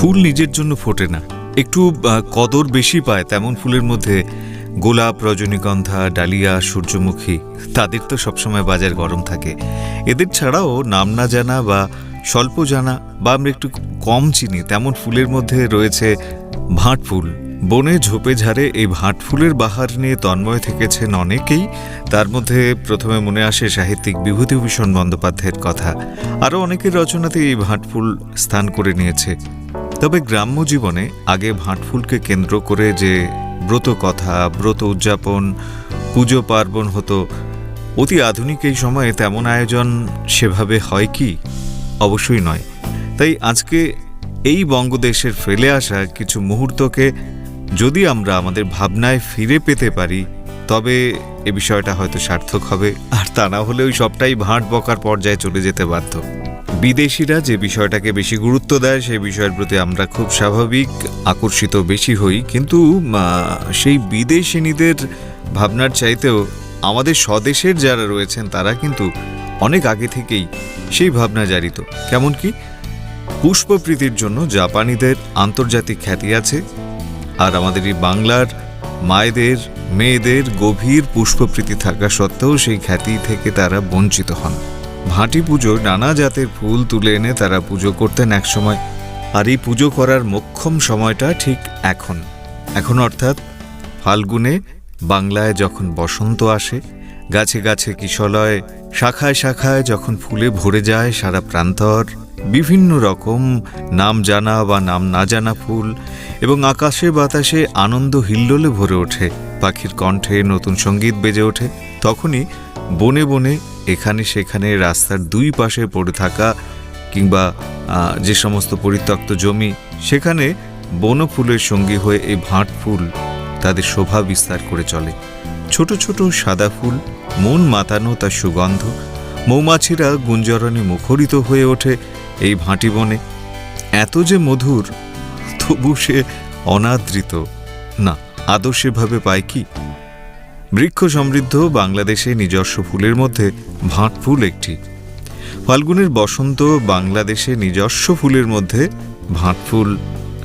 ফুল নিজের জন্য ফোটে না। একটু কদর বেশি পায় তেমন ফুলের মধ্যে। গোলাপ, রজনীগন্ধা, ডালিয়া, সূর্যমুখী, তাদের তো সবসময় বাজার গরম থাকে। এদের ছাড়াও নাম না জানা বা স্বল্প জানা বা আমরা একটু কম চিনি, তেমন ফুলের মধ্যে রয়েছে ভাঁট ফুল। বনে ঝোপে ঝাড়ে এই ভাঁট ফুলের বাহার নিয়ে তন্ময় থেকেছেন অনেকেই। তার মধ্যে প্রথমে মনে আসে সাহিত্যিক বিভূতিভূষণ বন্দ্যোপাধ্যায়ের কথা। আরও অনেকের রচনাতে এই ভাঁট ফুল স্থান করে নিয়েছে। তবে গ্রাম্য জীবনে আগে ভাঁটফুলকে কেন্দ্র করে যে ব্রত কথা, ব্রত উদযাপন, পুজো পার্বণ হতো, অতি আধুনিক এই সময়ে তেমন আয়োজন সেভাবে হয় কি? অবশ্যই নয়। তাই আজকে এই বঙ্গদেশের ফেলে আসা কিছু মুহূর্তকে যদি আমরা আমাদের ভাবনায় ফিরে পেতে পারি, তবে এ বিষয়টা হয়তো সার্থক হবে। আর তা না হলে ওই সবটাই ভাঁট বকার পর্যায়ে চলে যেতে বাধ্য। বিদেশিরা যে বিষয়টাকে বেশি গুরুত্ব দেয়, সেই বিষয়ের প্রতি আমরা খুব স্বাভাবিক, আকর্ষিত বেশি হই। কিন্তু সেই বিদেশিনীদের ভাবনার চাইতেও আমাদের স্বদেশের যারা রয়েছেন, তারা কিন্তু অনেক আগে থেকেই সেই ভাবনা জারিত। কেমন কি? পুষ্পপ্রীতির জন্য জাপানিদের আন্তর্জাতিক খ্যাতি আছে। আর আমাদের এই বাংলার মায়েদের মেয়েদের গভীর পুষ্পপ্রীতি থাকা সত্ত্বেও সেই খ্যাতি থেকে তারা বঞ্চিত হন। ভাটি পুজো নানা জাতের ফুল তুলে এনে তারা পুজো করতেন একসময়, আর এই পুজো করার মোক্ষম সময়টা ঠিক এখন। এখন অর্থাৎ ফাল্গুনে বাংলায় যখন বসন্ত আসে, গাছে গাছে কিশলয়, শাখায় শাখায় যখন ফুলে ভরে যায় সারা প্রান্তর বিভিন্ন রকম নাম জানা বা নাম না জানা ফুল এবং আকাশে বাতাসে আনন্দ হিল্লোলে ভরে ওঠে, পাখির কণ্ঠে নতুন সংগীত বেজে ওঠে। তখনই বনে বনে এখানে সেখানে রাস্তার দুই পাশে পড়ে থাকা কিংবা যে সমস্ত পরিত্যক্ত জমি, সেখানে বনফুলের সঙ্গী হয়ে এই ভাঁট ফুল তাদের শোভা বিস্তার করে চলে। ছোট ছোট সাদা ফুল, মন মাতানো তার সুগন্ধ, মৌমাছিরা গুঞ্জরণে মুখরিত হয়ে ওঠে এই ভাঁটি বনে এত যে মধুর, তবু সে অনাদৃত। না আদৌ পায় কি? বৃক্ষ সমৃদ্ধ বাংলাদেশে নিজস্ব ফুলের মধ্যে ভাঁট ফুল একটি। ফাল্গুনের বসন্ত বাংলাদেশে নিজস্ব ফুলের মধ্যে ভাঁট ফুল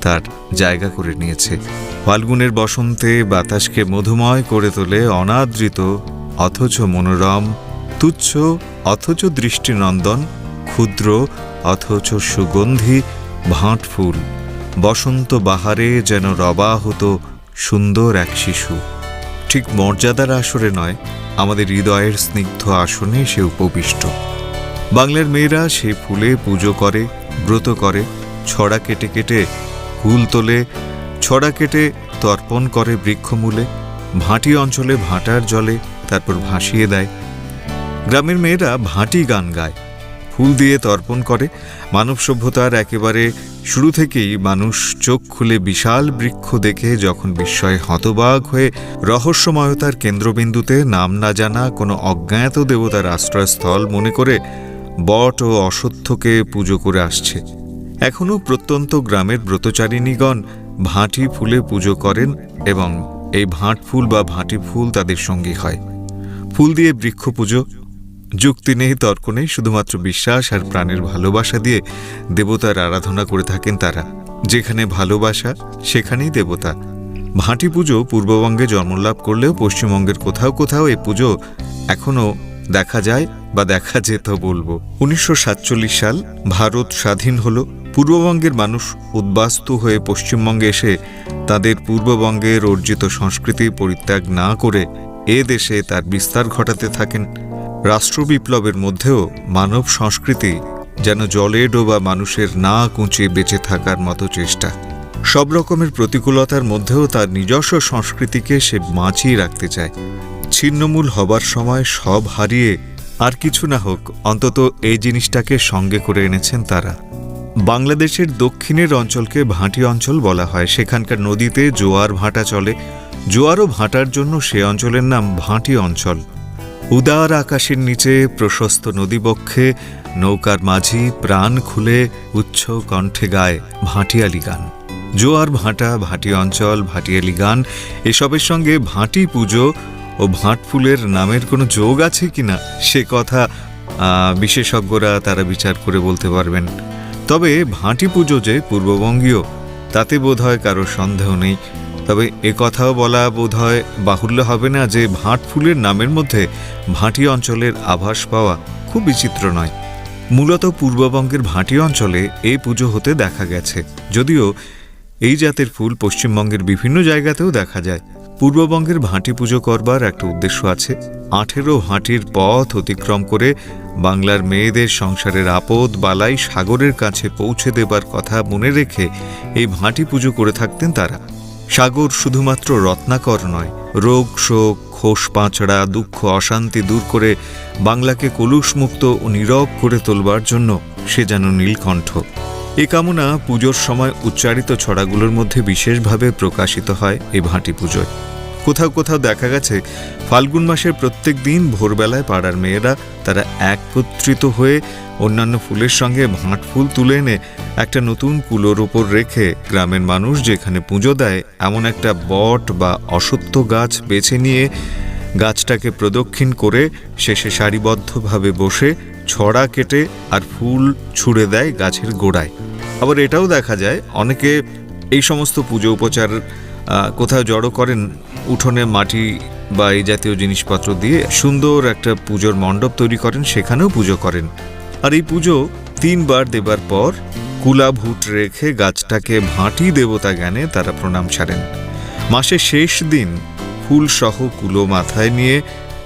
তার জায়গা করে নিয়েছে। ফাল্গুনের বসন্তে বাতাসকে মধুময় করে তোলে অনাদৃত, অথচ মনোরম, তুচ্ছ, অথচ দৃষ্টিনন্দন, ক্ষুদ্র অথচ সুগন্ধি ভাঁট ফুল। বসন্ত বাহারে যেন রবা হতো সুন্দর এক শিশু। ঠিক মর্যাদার আসরে নয়, আমাদের হৃদয়ের স্নিগ্ধ আসনে সে উপবিষ্ট। বাংলার মেয়েরা সে ফুলে পুজো করে, ব্রত করে, ছড়া কেটে কেটে ফুল তোলে, ছড়া কেটে তর্পণ করে বৃক্ষমূলে ভাটি অঞ্চলে ভাটার জলে তারপর ভাসিয়ে দেয়। গ্রামের মেয়েরা ভাটি গান গায়। ফুল দিয়ে তর্পণ করে, মানব সভ্যতার একেবারে শুরু থেকেই মানুষ চোখ খুলে বিশাল বৃক্ষ দেখে যখন বিস্ময়ে হতবাক হয়ে রহস্যময়তার কেন্দ্রবিন্দুতে নাম না জানা কোনো অজ্ঞাত দেবতার আশ্রয়স্থল মনে করে বট ও অসত্যকে পুজো করে আসছে। এখনও প্রত্যন্ত গ্রামের ব্রতচারিণীগণ ভাঁটি ফুলে পুজো করেন এবং এই ভাঁট ফুল বা ভাঁটি ফুল তাদের সঙ্গী হয়। ফুল দিয়ে বৃক্ষ পুজো যুক্তি নেই, তর্ক নেই, শুধুমাত্র বিশ্বাস আর প্রাণের ভালোবাসা দিয়ে দেবতার আরাধনা করে থাকেন তারা। যেখানে ভালোবাসা, সেখানেই দেবতা। ভাঁটি পুজো পূর্ববঙ্গে জন্মলাভ করলেও পশ্চিমবঙ্গের কোথাও কোথাও এই পুজো এখনও দেখা যায় বা দেখা যেত বলব। উনিশশো সাতচল্লিশ সাল ভারত স্বাধীন হলো। পূর্ববঙ্গের মানুষ উদ্বাস্তু হয়ে পশ্চিমবঙ্গে এসে তাদের পূর্ববঙ্গের অর্জিত সংস্কৃতি পরিত্যাগ না করে এ দেশে তার বিস্তার ঘটাতে থাকেন। রাষ্ট্রবিপ্লবের মধ্যেও মানব সংস্কৃতি যেন জলে ডোবা মানুষের না কুঁচে বেঁচে থাকার মতো চেষ্টা। সব রকমের প্রতিকূলতার মধ্যেও তার নিজস্ব সংস্কৃতিকে সে বাঁচিয়ে রাখতে চায়। ছিন্নমূল হবার সময় সব হারিয়ে আর কিছু না হোক, অন্তত এই জিনিসটাকে সঙ্গে করে এনেছেন তারা। বাংলাদেশের দক্ষিণের অঞ্চলকে ভাঁটি অঞ্চল বলা হয়। সেখানকার নদীতে জোয়ার ভাঁটা চলে। জোয়ার ও ভাঁটার জন্য সে অঞ্চলের নাম ভাঁটি অঞ্চল। উদার আকাশের নিচে প্রশস্ত নদীবক্ষে নৌকার মাঝি প্রাণ খুলে উচ্চ কণ্ঠে গায় ভাটিয়ালি গান। জোয়ার ভাঁটা, ভাটি অঞ্চল, ভাটিয়ালি গান, এসবের সঙ্গে ভাঁটি পুজো ও ভাঁট ফুলের নামের কোনো যোগ আছে কিনা সে কথা বিশেষজ্ঞরা তারা বিচার করে বলতে পারবেন। তবে ভাঁটি পুজো যে পূর্ববঙ্গীয়, তাতে বোধহয় কারও সন্দেহ নেই। তবে এ কথাও বলা বোধহয় বাহুল্য হবে না যে ভাঁট ফুলের নামের মধ্যে ভাঁটি অঞ্চলের আভাস পাওয়া খুব বিচিত্র নয়। মূলত পূর্ববঙ্গের ভাঁটি অঞ্চলে এই পুজো হতে দেখা গেছে। যদিও এই জাতের ফুল পশ্চিমবঙ্গের বিভিন্ন জায়গাতেও দেখা যায়। পূর্ববঙ্গের ভাঁটি পুজো করবার একটা উদ্দেশ্য আছে। আঠেরো হাঁটির পথ অতিক্রম করে বাংলার মেয়েদের সংসারের আপদ বালাই সাগরের কাছে পৌঁছে দেবার কথা মনে রেখে এই ভাঁটি পুজো করে থাকতেন তারা। সাগর শুধুমাত্র রত্নাকর নয়, রোগ, শোক, খোস পাঁচড়া, দুঃখ, অশান্তি দূর করে বাংলাকে কলুষমুক্ত ও নীরব করে তোলবার জন্য সে যেন নীলকণ্ঠ। এ কামনা পুজোর সময় উচ্চারিত ছড়াগুলোর মধ্যে বিশেষভাবে প্রকাশিত হয় এই ভাঁটি পুজোয়। কোথাও কোথাও দেখা গেছে, ফাল্গুন মাসের প্রত্যেক দিন ভোরবেলায় পাড়ার মেয়েরা তারা একত্রিত হয়ে অন্যান্য ফুলের সঙ্গে ভাঁট ফুল তুলে এনে একটা নতুন কুলোর ওপর রেখে গ্রামের মানুষ যেখানে পুজো দেয়, এমন একটা বট বা অসত্য গাছ বেছে নিয়ে গাছটাকে প্রদক্ষিণ করে শেষে সারিবদ্ধভাবে বসে ছড়া কেটে আর ফুল ছুঁড়ে দেয় গাছের গোড়ায়। আবার এটাও দেখা যায়, অনেকে এই সমস্ত পুজো উপচার কোথাও জড়ো করেন উঠোনে মাটি বা এই জাতীয় জিনিসপত্র দিয়ে সুন্দর একটা পুজোর মণ্ডপ তৈরি করেন, সেখানেও পুজো করেন। আর এই পুজো তিনবার দেবার পর কুলাভূট রেখে গাছটাকে ভাঁটি দেবতা জ্ঞানে তারা প্রণাম সারেন মাসের শেষ দিন ফুল সহ কুলো মাথায় নিয়ে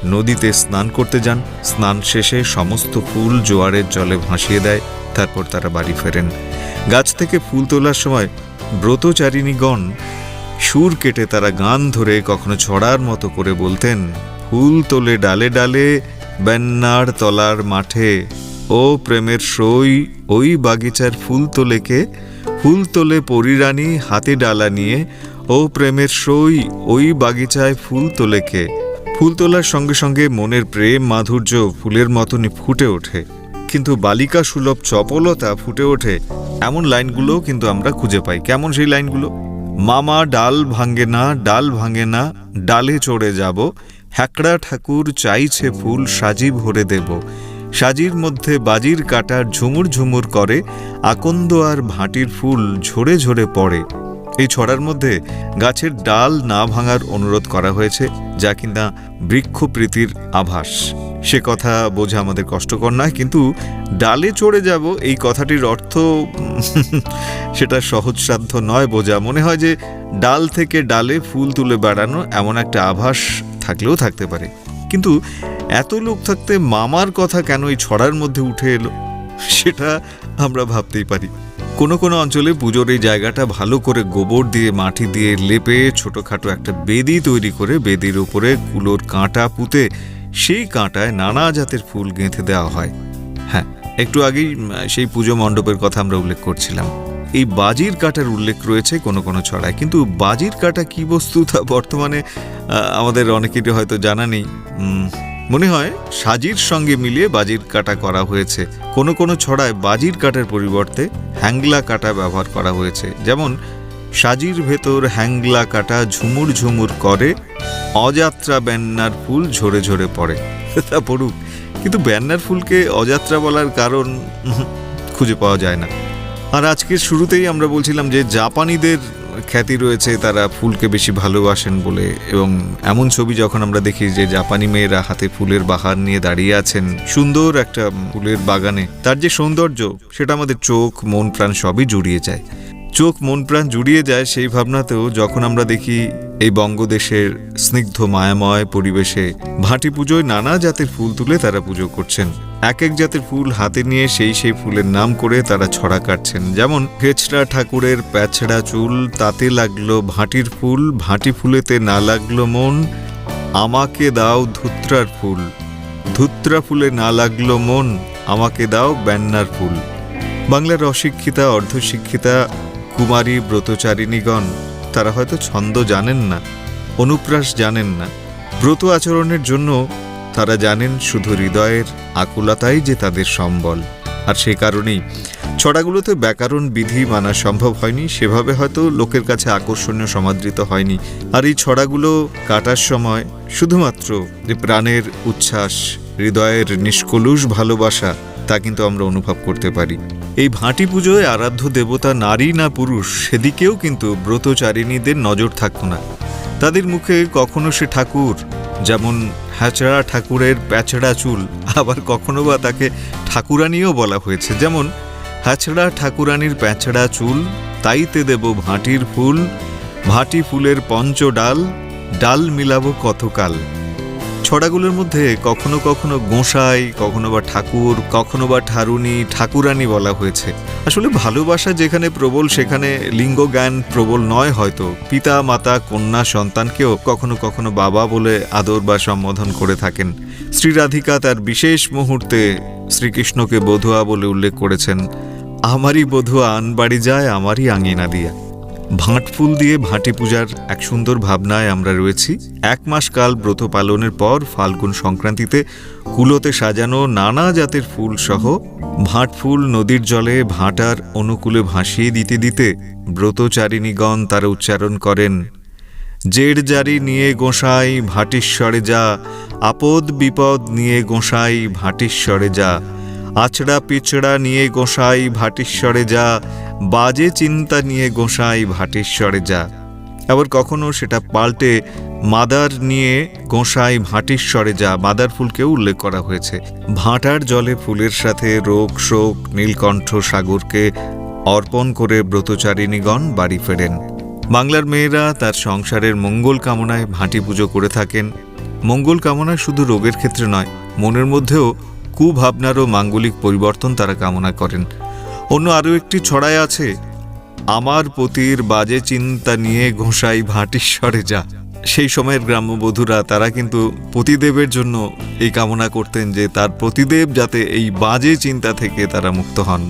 নদীতে স্নান করতে যান। স্নান শেষে সমস্ত ফুল জোয়ারের জলে ভাসিয়ে দেয়, তারপর তারা বাড়ি ফেরেন। গাছ থেকে ফুল তোলার সময় ব্রতচারিণীগণ সুর কেটে তারা গান ধরে কখনো ছড়ার মতো করে বলতেন, ফুল তোলে ডালে ডালে বেন্নার তলার মাঠে, ও প্রেমের সই, ওই বাগিচার ফুল তোলেকে ফুল তোলে পরিরানী হাতে ডালা নিয়ে, ও প্রেমের সই, ওই বাগিচায় ফুল তোলেকে ফুল তোলার সঙ্গে সঙ্গে মনের প্রেম, মাধুর্য ফুলের মতনই ফুটে ওঠে। কিন্তু বালিকা সুলভ চপলতা ফুটে ওঠে। এমন লাইনগুলোও কিন্তু আমরা খুঁজে পাই। কেমন সেই লাইনগুলো? মামা ডাল ভাঙে না, ডাল ভাঙে না, ডালে চড়ে যাব। হ্যাকড়া ঠাকুর চাইছে ফুল সাজি ভরে দেব। সাজির মধ্যে বাজির কাটার ঝুমুর ঝুমুর করে, আকন্দ আর ভাটির ফুল ঝরে ঝরে পড়ে। এই ছড়ার মধ্যে গাছের ডাল না ভাঙার অনুরোধ করা হয়েছে, যা কিনা বৃক্ষপ্রীতির আভাস। সে কথা বোঝা আমাদের কষ্টকর নয়, কিন্তু ডালে চড়ে যাব, এই কথাটির অর্থ সেটা সহজসাধ্য নয় বোঝা। মনে হয় যে ডাল থেকে ডালে ফুল তুলে বেড়ানো এমন একটা আভাস থাকলেও থাকতে পারে। কিন্তু এত লোক থাকতে মামার কথা কেন এই ছড়ার মধ্যে উঠে এলো? সেটা আমরা ভাবতেই পারি। কোনো কোনো অঞ্চলে পুজোর এই জায়গাটা ভালো করে গোবর দিয়ে, মাটি দিয়ে লেপে ছোটোখাটো একটা বেদি তৈরি করে, বেদির উপরে কুলোর কাঁটা পুঁতে সেই কাঁটায় নানা জাতের ফুল গেঁথে দেওয়া হয়। হ্যাঁ একটু আগেই সেই পুজো মণ্ডপের কথা আমরা উল্লেখ করছিলাম। এই বাজির কাটার উল্লেখ রয়েছে কোনো কোনো ছড়ায়, কিন্তু বাজির কাটা কি বস্তু তা বর্তমানে আমাদের অনেকেরই হয়তো জানা নেই। মনে হয় সাজির সঙ্গে মিলিয়ে বাজির কাটা করা হয়েছে। কোনো কোনো ছড়ায় বাজির কাটার পরিবর্তে হ্যাংলা কাটা ব্যবহার করা হয়েছে। যেমন সাজির ভেতর হ্যাংলা কাটা ঝুমুর ঝুমুর করে, অযাত্রা ব্যান্নার ফুল ঝরে ঝরে পড়ে। তা পড়ুক, কিন্তু ব্যান্নার ফুলকে অযাত্রা বলার কারণ খুঁজে পাওয়া যায় না। আর আজকের শুরুতেই আমরা বলছিলাম যে জাপানিদের খ্যাতি রয়েছে, তারা ফুলকে বেশি ভালোবাসেন বলে, এবং এমন ছবি যখন আমরা দেখি যে জাপানি মেয়েরা হাতে ফুলের বাহার নিয়ে দাঁড়িয়ে আছেন, সুন্দর একটা ফুলের বাগানে, তার যে সৌন্দর্য, সেটা আমাদের চোখ, মন, প্রাণ সবই জুড়িয়ে যায়। চোখ মন প্রাণ জুড়িয়ে যায় সেই ভাবনাতেও যখন আমরা দেখি এই বঙ্গদেশের স্নিগ্ধ, মায়াময় পরিবেশে ভাটি পুজোয় নানা জাতের ফুল তুলে তারা পুজো করছেন। এক এক জাতের ফুল হাতে নিয়ে সেই সেই ফুলের নাম করে তারা ছড়া কাটছেন। যেমন হেচড়া ঠাকুরের প্যাছড়া চুল, তাতে লাগল ভাটির ফুল, ভাটি ফুলেতে না লাগল মন, আমাকে দাও ধুত্রার ফুল। ধুত্রা ফুলে না লাগল মন, আমাকে দাও ব্যান্নার ফুল। বাংলার অশিক্ষিতা, অর্ধশিক্ষিতা কুমারী ব্রতচারিণীগণ, তারা হয়তো ছন্দ জানেন না, অনুপ্রাস জানেন না। ব্রত আচরণের জন্য তারা জানেন শুধু হৃদয়ের আকুলতাই যে তাদের সম্বল। আর সে কারণেই ছড়াগুলোতে ব্যাকরণ বিধি মানা সম্ভব হয়নি, সেভাবে হয়তো লোকের কাছে আকর্ষণীয় সমাদৃত হয়নি। আর এই ছড়াগুলো কাটার সময় শুধুমাত্র যে প্রাণের উচ্ছ্বাস, হৃদয়ের নিষ্কলুষ ভালোবাসা তা কিন্তু আমরা অনুভব করতে পারি। এই ভাঁটি পুজোয় আরাধ্য দেবতা নারী না পুরুষ, সেদিকেও কিন্তু ব্রতচারিণীদের নজর থাকতো না। তাদের মুখে কখনো সে ঠাকুর, যেমন হ্যাচড়া ঠাকুরের প্যাচড়া চুল, আবার কখনো বা তাকে ঠাকুরানিও বলা হয়েছে। যেমন, হ্যাচড়া ঠাকুরানির প্যাচড়া চুল, তাইতে দেব ভাঁটির ফুল, ভাঁটি ফুলের পঞ্চ ডাল ডাল মিলাবো কতকাল। ছড়াগুলোর মধ্যে কখনো কখনো গোঁসাই, কখনো বা ঠাকুর, কখনো বা ঠারুনি, ঠাকুরানি বলা হয়েছে। আসলে ভালোবাসা যেখানে প্রবল, সেখানে লিঙ্গ জ্ঞান প্রবল নয় হয়তো। পিতা, মাতা, কন্যা, সন্তানকেও কখনো কখনো বাবা বলে আদর বা সম্বোধন করে থাকেন। শ্রীরাধিকা তার বিশেষ মুহূর্তে শ্রীকৃষ্ণকে বধুয়া বলে উল্লেখ করেছেন, আমারই বধুয়া আন বাড়ি যায়, আমারই আঙিনা দিয়া। ভাঁট ফুল দিয়ে ভাঁটি পূজার এক সুন্দর ভাবনায় আমরা রয়েছি। এক মাস কাল ব্রত পালনের পর ফাল্গুন সংক্রান্তিতে কুলোতে সাজানো নানা জাতের ফুল সহ ভাঁট ফুল নদীর জলে ভাঁটার অনুকূলে ভাসিয়ে দিতে দিতে ব্রতচারিণীগণ তারা উচ্চারণ করেন জেড় জারি নিয়ে গোসাই, ভাটিশ্বরে যা। আপদ বিপদ নিয়ে গোসাই, ভাটিশ্বরে যা। আছড়া পিছড়া নিয়ে গোসাই, ভাটিশ্বরে যা। বাজে চিন্তা নিয়ে গোসাই ভাটিশ্বরে যা। আবার কখনো সেটা পাল্টে মাদার নিয়ে গোসাই ভাটিশ্বরে যা। মাদার ফুলকেও উল্লেখ করা হয়েছে। ভাঁটার জলে ফুলের সাথে রোগ শোক নীলকণ্ঠ সাগরকে অর্পণ করে ব্রতচারিণীগণ বাড়ি ফেরেন। বাংলার মেয়েরা তার সংসারের মঙ্গল কামনায় ভাঁটি পুজো করে থাকেন। মঙ্গল কামনা শুধু রোগের ক্ষেত্রে নয়, মনের মধ্যেও কুভাবনারও মাঙ্গলিক পরিবর্তন তারা কামনা করেন। অন্য আরও একটি ছড়ায় আছে, আমার পতির বাজে চিন্তা নিয়ে ঘোষাই ভাটিশ্বরে যা। সেই সময়ের গ্রাম্যবধূরা, তারা কিন্তু পতিদেবের জন্য এই কামনা করতেন যে তার প্রতিদেব যাতে এই বাজে চিন্তা থেকে তারা মুক্ত হন।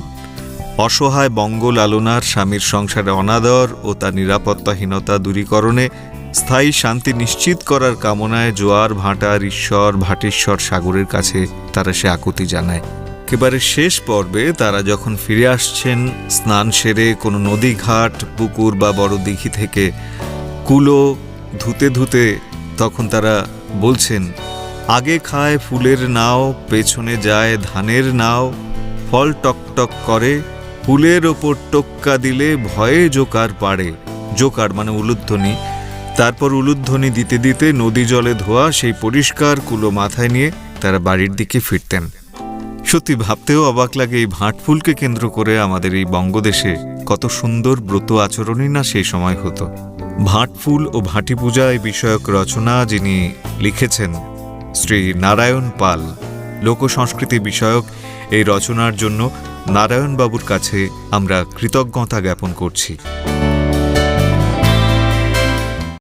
অসহায় বঙ্গ লালনার স্বামীর সংসারে অনাদর ও তার নিরাপত্তাহীনতা দূরীকরণে স্থায়ী শান্তি নিশ্চিত করার কামনায় জোয়ার, ভাটার, ঈশ্বর ভাটেশ্বর সাগরের কাছে তারা সে আকুতি জানায়। একেবারে শেষ পর্বে তারা যখন ফিরে আসছেন, স্নান সেরে কোনো নদী ঘাট, পুকুর বা বড় দিঘি থেকে কুলো ধুতে ধুতে তখন তারা বলছেন, আগে খায় ফুলের নাও, পেছনে যায় ধানের নাও, ফল টকটক করে, ফুলের ওপর টোক্কা দিলে ভয়ে জোকার পাড়ে। জোকার মানে উলুধ্বনি। তারপর উলুধ্বনি দিতে দিতে নদী জলে ধোয়া, সেই পরিষ্কার কুলো মাথায় নিয়ে তারা বাড়ির দিকে ফিরতেন। সত্যি ভাবতেও অবাক লাগে এই ভাঁট ফুলকে কেন্দ্র করে আমাদের এই বঙ্গদেশে কত সুন্দর ব্রত আচরণই না সেই সময় হতো। ভাঁট ফুল ও ভাটি পূজা এই বিষয়ক রচনা যিনি লিখেছেন শ্রী নারায়ণ পাল, লোক সংস্কৃতি বিষয়ক এই রচনার জন্য নারায়ণবাবুর কাছে আমরা কৃতজ্ঞতা জ্ঞাপন করছি।